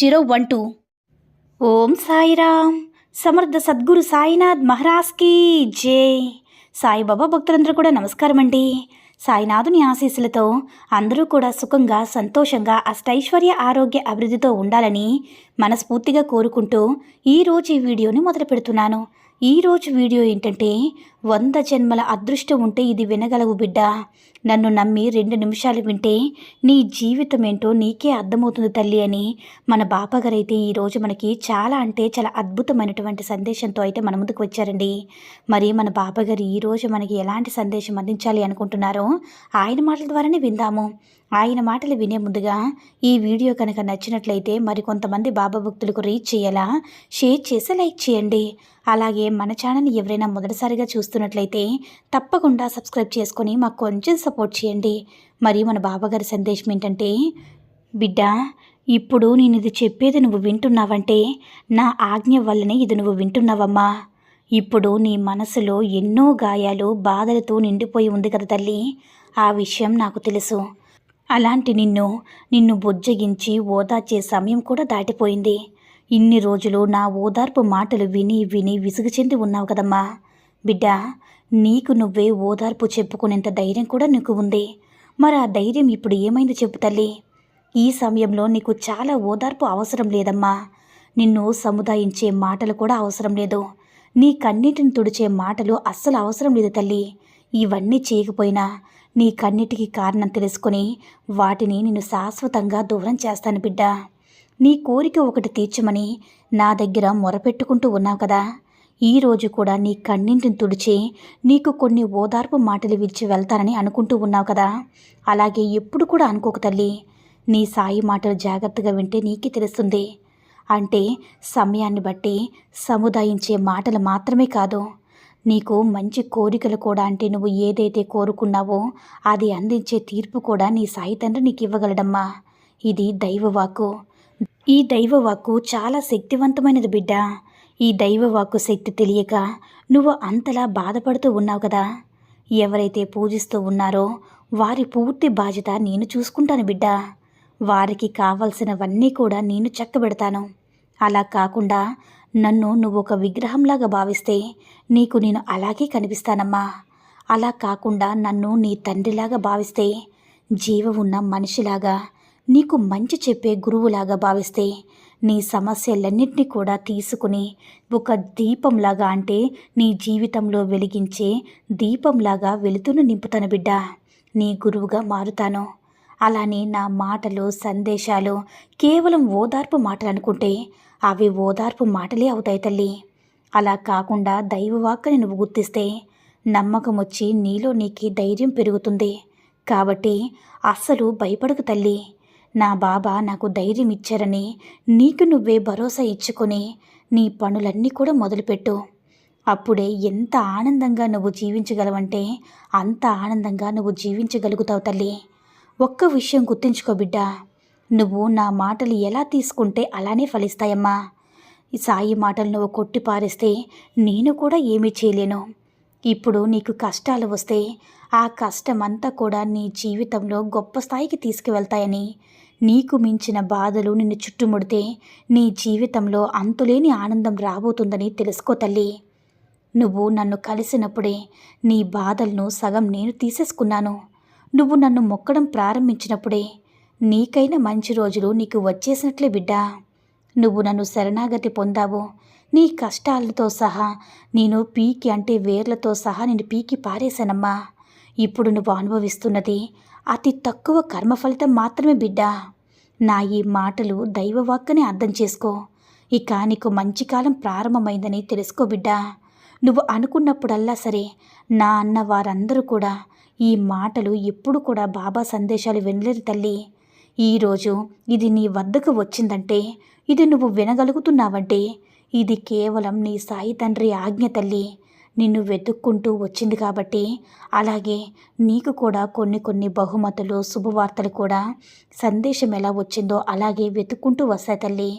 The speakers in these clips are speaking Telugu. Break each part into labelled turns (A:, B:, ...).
A: zero one two. Om Sairam. Samarth Sadguru Sainath మహారాజ్కి జై. సాయిబాబా భక్తులందరూ కూడా నమస్కారం అండి సాయినాథుని ఆశీస్సులతో అందరూ కూడా సుఖంగా సంతోషంగా అష్టైశ్వర్య ఆరోగ్య అభివృద్ధితో ఉండాలని మనస్ఫూర్తిగా కోరుకుంటూ ఈరోజు ఈ వీడియోని మొదలు పెడుతున్నాను. ఈరోజు వీడియో ఏంటంటే వంద జన్మల అదృష్టం ఉంటే ఇది వినగలవు బిడ్డ. నన్ను నమ్మి రెండు నిమిషాలు వింటే నీ జీవితం ఏంటో నీకే అర్థమవుతుంది తల్లి అని మన బాపగారైతే ఈరోజు మనకి చాలా అంటే చాలా అద్భుతమైనటువంటి సందేశంతో అయితే మన ముందుకు వచ్చారండి. మరి మన బాబాగారు ఈరోజు మనకి ఎలాంటి సందేశం అందించాలి అనుకుంటున్నారో ఆయన మాటల ద్వారానే విందాము. ఆయన మాటలు వినే ముందుగా ఈ వీడియో కనుక నచ్చినట్లయితే మరి కొంతమంది బాబా భక్తులకు రీచ్ చేయాలా? షేర్ చేసి లైక్ చేయండి. అలాగే మన ఛానల్ని ఎవరైనా మొదటిసారిగా చూస్తున్నట్లయితే తప్పకుండా సబ్స్క్రైబ్ చేసుకొని మాకు కొంచెం సపోర్ట్ చేయండి. మరి మన బాబాగారి సందేశం ఏంటంటే బిడ్డ ఇప్పుడు నేను ఇది చెప్పేది నువ్వు వింటున్నావంటే నా ఆజ్ఞ వల్లనే ఇది నువ్వు వింటున్నావమ్మా. ఇప్పుడు నీ మనసులో ఎన్నో గాయాలు బాధలతో నిండిపోయి ఉంది కదా తల్లి. ఆ విషయం నాకు తెలుసు. అలాంటి నిన్ను నిన్ను బుజ్జగించి ఓదార్చే సమయం కూడా దాటిపోయింది. ఇన్ని రోజులు నా ఓదార్పు మాటలు విని విని విసుగు చెంది ఉన్నావు కదమ్మా. బిడ్డ నీకు నువ్వే ఓదార్పు చెప్పుకునేంత ధైర్యం కూడా నీకు ఉంది. మరి ఆ ధైర్యం ఇప్పుడు ఏమైంది చెప్పు తల్లి. ఈ సమయంలో నీకు చాలా ఓదార్పు అవసరం లేదమ్మా. నిన్ను సముదాయించే మాటలు కూడా అవసరం లేదు. నీ కన్నీటిని తుడిచే మాటలు అస్సలు అవసరం లేదు తల్లి. ఇవన్నీ చేయకపోయినా నీ కన్నిటికి కారణం తెలుసుకొని వాటిని నేను శాశ్వతంగా దూరం చేస్తాను బిడ్డ. నీ కోరిక ఒకటి తీర్చమని నా దగ్గర మొరపెట్టుకుంటూ ఉన్నావు కదా. ఈరోజు కూడా నీ కన్నింటిని తుడిచి నీకు కొన్ని ఓదార్పు మాటలు విడిచి వెళ్తానని అనుకుంటూ ఉన్నావు కదా. అలాగే ఎప్పుడు కూడా అనుకోక తల్లి. నీ సాయి మాటలు జాగ్రత్తగా వింటే నీకే తెలుస్తుంది. అంటే సమయాన్ని బట్టి సముదాయించే మాటలు మాత్రమే కాదు. నీకు మంచి కోరికలు కూడా అంటే నువ్వు ఏదైతే కోరుకున్నావో అది అందించే తీర్పు కూడా నీ సాయి తండ్రి నీకు ఇవ్వగలడమ్మా. ఇది దైవవాక్కు. ఈ దైవవాక్కు చాలా శక్తివంతమైనది బిడ్డ. ఈ దైవవాక్కు శక్తి తెలియక నువ్వు అంతలా బాధపడుతూ ఉన్నావు కదా. ఎవరైతే పూజిస్తూ ఉన్నారో వారి పూర్తి బాధ్యత నేను చూసుకుంటాను బిడ్డ. వారికి కావలసినవన్నీ కూడా నేను చక్కబెడతాను. అలా కాకుండా నన్ను నువ్వు ఒక విగ్రహంలాగా భావిస్తే నీకు నేను అలాగే కనిపిస్తానమ్మా. అలా కాకుండా నన్ను నీ తండ్రిలాగా భావిస్తే జీవ ఉన్న మనిషిలాగా నీకు మంచి చెప్పే గురువులాగా భావిస్తే నీ సమస్యలన్నింటినీ కూడా తీసుకుని ఒక దీపంలాగా అంటే నీ జీవితంలో వెలిగించే దీపంలాగా వెలుతును నింపుతాను బిడ్డ. నీ గురువుగా మారుతాను. అలానే నా మాటలు సందేశాలు కేవలం ఓదార్పు మాటలు అనుకుంటే అవి ఓదార్పు మాటలే అవుతాయి తల్లి. అలా కాకుండా దైవవాక్కని నువ్వు గుర్తిస్తే నమ్మకం వచ్చి నీలో నీకి ధైర్యం పెరుగుతుంది. కాబట్టి అస్సలు భయపడకు తల్లి. నా బాబా నాకు ధైర్యం ఇచ్చారని నీకు నువ్వే భరోసా ఇచ్చుకొని నీ పనులన్నీ కూడా మొదలుపెట్టు. అప్పుడే ఎంత ఆనందంగా నువ్వు జీవించగలవంటే అంత ఆనందంగా నువ్వు జీవించగలుగుతావు తల్లి. ఒక్క విషయం గుర్తుంచుకో బిడ్డా. నువ్వు నా మాటలు ఎలా తీసుకుంటే అలానే ఫలిస్తాయమ్మా. ఈ సాయి మాటలు నువ్వు కొట్టి పారేస్తే నేను కూడా ఏమీ చేయలేను. ఇప్పుడు నీకు కష్టాలు వస్తే ఆ కష్టమంతా కూడా నీ జీవితంలో గొప్ప స్థాయికి తీసుకువెళ్తాయని. నీకు మించిన బాధలు నిన్ను చుట్టుముడితే నీ జీవితంలో అంతులేని ఆనందం రాబోతుందని తెలుసుకో తల్లి. నువ్వు నన్ను కలిసినప్పుడే నీ బాధలను సగం నేను తీసేసుకున్నాను. నువ్వు నన్ను మొక్కడం ప్రారంభించినప్పుడే నీకైన మంచి రోజులు నీకు వచ్చేసినట్లే బిడ్డా. నువ్వు నన్ను శరణాగతి పొందావు. నీ కష్టాలతో సహా నేను పీకి అంటే వేర్లతో సహా నేను పీకి పారేశానమ్మా. ఇప్పుడు నువ్వు అనుభవిస్తున్నది అతి తక్కువ కర్మ ఫలితం మాత్రమే బిడ్డా. నా ఈ మాటలు దైవవాక్కని అర్థం చేసుకో. ఇక నీకు మంచి కాలం ప్రారంభమైందని తెలుసుకో బిడ్డా. నువ్వు అనుకున్నప్పుడల్లా సరే నా అన్న వారందరూ కూడా ఈ మాటలు ఎప్పుడు కూడా బాబా సందేశాలు వినలేరు తల్లి. ఈరోజు ఇది నీ వద్దకు వచ్చిందంటే ఇది నువ్వు వినగలుగుతున్నావంటే ఇది కేవలం నీ సాయి తండ్రి ఆజ్ఞ తల్లి. నిన్ను వెతుక్కుంటూ వచ్చింది కాబట్టి అలాగే నీకు కూడా కొన్ని కొన్ని బహుమతులు శుభవార్తలు కూడా సందేశం ఎలా వచ్చిందో అలాగే వెతుక్కుంటూ వస్తాయి తల్లి.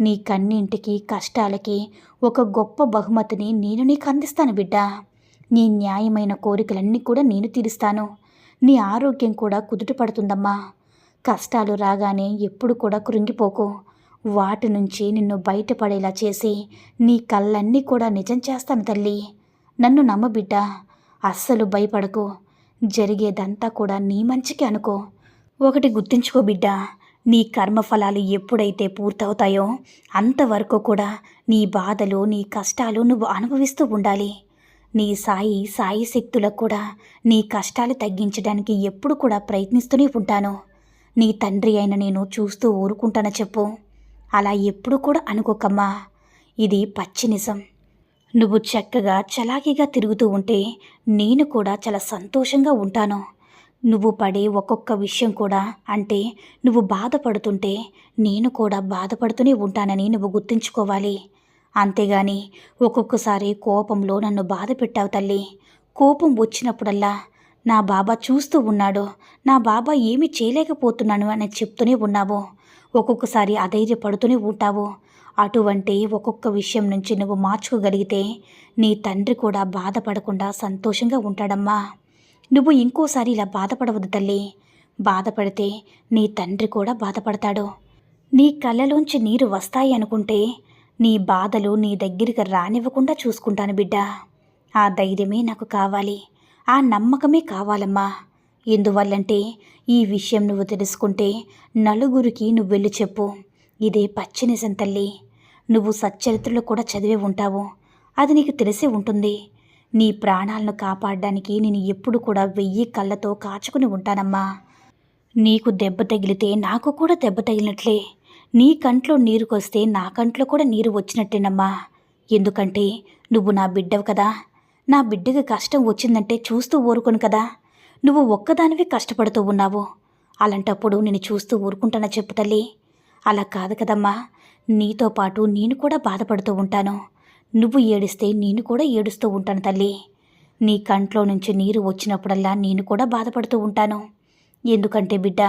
A: నీ కన్నింటికి కష్టాలకి ఒక గొప్ప బహుమతిని నేను నీకు అందిస్తాను బిడ్డ. నీ న్యాయమైన కోరికలన్నీ కూడా నేను తీరుస్తాను. నీ ఆరోగ్యం కూడా కుదుట పడుతుందమ్మా. కష్టాలు రాగానే ఎప్పుడు కూడా కృంగిపోకు. వాటి నుంచి నిన్ను బయటపడేలా చేసి నీ కళ్ళన్నీ కూడా నిజం చేస్తాను తల్లి. నన్ను నమ్మబిడ్డ అస్సలు భయపడకు. జరిగేదంతా కూడా నీ మంచికి అనుకో. ఒకటి గుర్తుంచుకో బిడ్డ. నీ కర్మఫలాలు ఎప్పుడైతే పూర్తవుతాయో అంతవరకు కూడా నీ బాధలు నీ కష్టాలు నువ్వు అనుభవిస్తూ ఉండాలి. నీ సాయి సాయి శక్తులకు కూడా నీ కష్టాలు తగ్గించడానికి ఎప్పుడు కూడా ప్రయత్నిస్తూనే ఉంటాను. నీ తండ్రి అయిన నేను చూస్తూ ఊరుకుంటాను చెప్పు. అలా ఎప్పుడు కూడా అనుకోకమ్మా. ఇది పచ్చి నిజం. నువ్వు చక్కగా చలాకీగా తిరుగుతూ ఉంటే నేను కూడా చాలా సంతోషంగా ఉంటాను. నువ్వు పడే ఒక్కొక్క విషయం కూడా అంటే నువ్వు బాధపడుతుంటే నేను కూడా బాధపడుతూనే ఉంటానని నువ్వు గుర్తుంచుకోవాలి. అంతేగాని ఒక్కొక్కసారి కోపంలో నన్ను బాధ పెట్టావు తల్లి. కోపం వచ్చినప్పుడల్లా నా బాబా చూస్తూ ఉన్నాడు. నా బాబా ఏమీ చేయలేకపోతున్నాను అని చెప్తూనే ఉన్నావు. ఒక్కొక్కసారి అధైర్యపడుతూనే ఉంటావు. అటువంటి ఒక్కొక్క విషయం నుంచి నువ్వు మార్చుకోగలిగితే నీ తండ్రి కూడా బాధపడకుండా సంతోషంగా ఉంటాడమ్మా. నువ్వు ఇంకోసారి ఇలా బాధపడవద్దు తల్లి. బాధపడితే నీ తండ్రి కూడా బాధపడతాడు. నీ కళ్ళలోంచి నీరు వస్తాయి అనుకుంటే నీ బాధలు నీ దగ్గరికి రానివ్వకుండా చూసుకుంటాను బిడ్డ. ఆ ధైర్యమే నాకు కావాలి. ఆ నమ్మకమే కావాలమ్మా. ఎందువల్లంటే ఈ విషయం నువ్వు తెలుసుకుంటే నలుగురికి నువ్వు వెళ్ళి చెప్పు. ఇదే పచ్చి నిజం తల్లి. నువ్వు సచ్చరిత్రలు కూడా చదివే ఉంటావు. అది నీకు తెలిసే ఉంటుంది. నీ ప్రాణాలను కాపాడడానికి నేను ఎప్పుడు కూడా వెయ్యి కళ్ళతో కాచుకుని ఉంటానమ్మా. నీకు దెబ్బ తగిలితే నాకు కూడా దెబ్బ తగిలినట్లే. నీ కంట్లో నీరుకొస్తే నా కంట్లో కూడా నీరు వచ్చినట్టేనమ్మా. ఎందుకంటే నువ్వు నా బిడ్డవు కదా. నా బిడ్డకి కష్టం వచ్చిందంటే చూస్తూ ఊరుకోను కదా. నువ్వు ఒక్కదానివి కష్టపడుతూ ఉన్నావు. అలాంటప్పుడు నేను చూస్తూ ఊరుకుంటానా చెప్పు తల్లి. అలా కాదు కదమ్మా. నీతో పాటు నేను కూడా బాధపడుతూ ఉంటాను. నువ్వు ఏడిస్తే నేను కూడా ఏడుస్తూ ఉంటాను తల్లి. నీ కంట్లో నుంచి నీరు వచ్చినప్పుడల్లా నేను కూడా బాధపడుతూ ఉంటాను. ఎందుకంటే బిడ్డ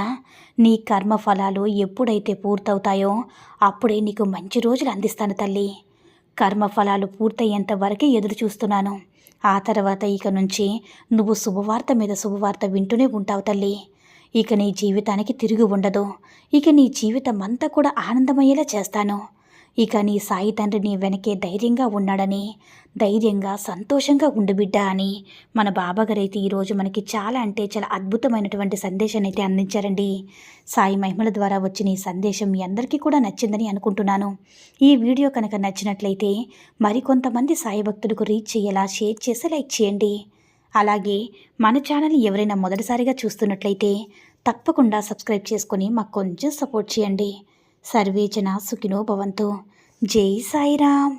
A: నీ కర్మ ఫలాలు ఎప్పుడైతే పూర్తవుతాయో అప్పుడే నీకు మంచి రోజులు అందిస్తాను తల్లి. కర్మఫలాలు పూర్తయ్యేంత వరకే ఎదురు చూస్తున్నాను ఆ తర్వాత ఇక నుంచి నువ్వు శుభవార్త మీద శుభవార్త వింటూనే ఉంటావు తల్లి. ఇక నీ జీవితానికి తిరిగి ఉండదు. ఇక నీ జీవితం అంతా కూడా ఆనందమయ్యేలా చేస్తాను. ఇక నీ సాయి తండ్రి నీ వెనకే ధైర్యంగా ఉన్నాడని ధైర్యంగా సంతోషంగా ఉండు బిడ్డ అని మన బాబాగారైతే ఈరోజు మనకి చాలా అంటే చాలా అద్భుతమైనటువంటి సందేశాన్ని అయితే అందించారండి. సాయి మహిమల ద్వారా వచ్చిన ఈ సందేశం మీ అందరికీ కూడా నచ్చిందని అనుకుంటున్నాను. ఈ వీడియో కనుక నచ్చినట్లయితే మరికొంతమంది సాయి భక్తులకు రీచ్ చేయేలా షేర్ చేసి లైక్ చేయండి. అలాగే మన ఛానల్ ఎవరైనా మొదటిసారిగా చూస్తున్నట్లయితే తప్పకుండా సబ్స్క్రైబ్ చేసుకొని మాకు కొంచెం సపోర్ట్ చేయండి. సర్వేచన సుఖినోభవంతు జై సాయిరామ్.